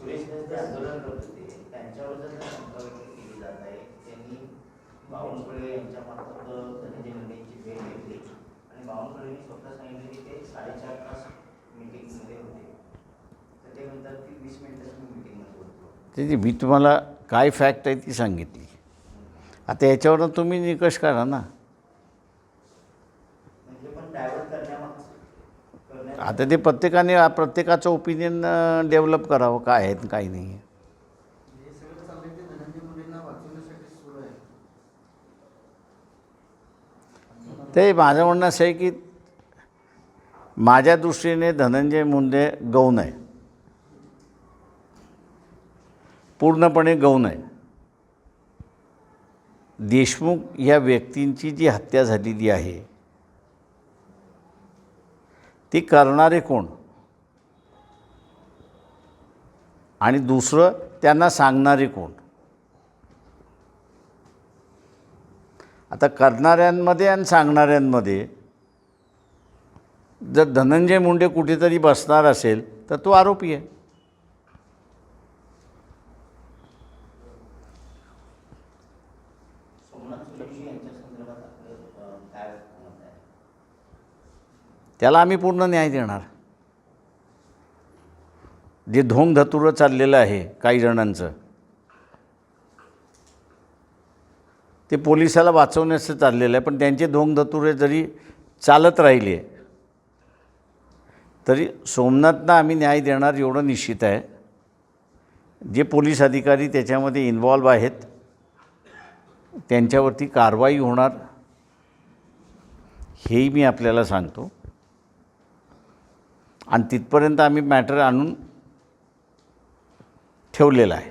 सुरेश धस जे आंदोलन करत होते त्यांच्यावर जर का शंका व्यक्त केली जात आहे त्यांनी बावनकुळे यांच्या मार्फत धनंजय मुंडेंची भेट घेतली. आणि बावनकुळेंनी स्वतः सांगितले की ते साडेचार तास मिटिंगमध्ये होते. तर ते म्हणतात की वीस मिनिटाची मिटिंगमध्ये होतो. त्याची मी तुम्हाला काय फॅक्ट आहे ती सांगितली. आता याच्यावरून तुम्ही निकष काढा ना. म्हणजे पण डायव्हर्ट करण्यामागचं करण्यात आता ते प्रत्येकाने प्रत्येकाचं ओपिनियन डेव्हलप करावं काय आहे आणि काय नाही. हे आहे. ते माझं म्हणणं असं आहे की माझ्या दृष्टीने धनंजय मुंडे गौण आहे. पूर्णपणे गौण आहे. देशमुख या व्यक्तींची जी हत्या झालेली आहे ती करणारे कोण? आणि दुसरं त्यांना सांगणारे कोण? आता करणाऱ्यांमध्ये आणि सांगणाऱ्यांमध्ये जर धनंजय मुंडे कुठेतरी बसणार असेल तर तो आरोपी आहे सोमनाथ सुरेशी यांच्या संदर्भात आपलं अं, काय मत आहे त्याला आम्ही पूर्ण न्याय देणार. जे धोंग धतुरं चाललेलं आहे काही जणांचं ते पोलिसाला वाचवण्याचं चाललेलं आहे पण त्यांचे धोंग धतुरे जरी चालत राहिले तरी सोमनाथना आम्ही न्याय देणार एवढं निश्चित आहे. जे पोलीस अधिकारी त्याच्यामध्ये इन्वॉल्व आहेत त्यांच्यावरती कारवाई होणार हेही मी आपल्याला सांगतो. आणि तिथपर्यंत आम्ही मॅटर आणून ठेवलेला आहे.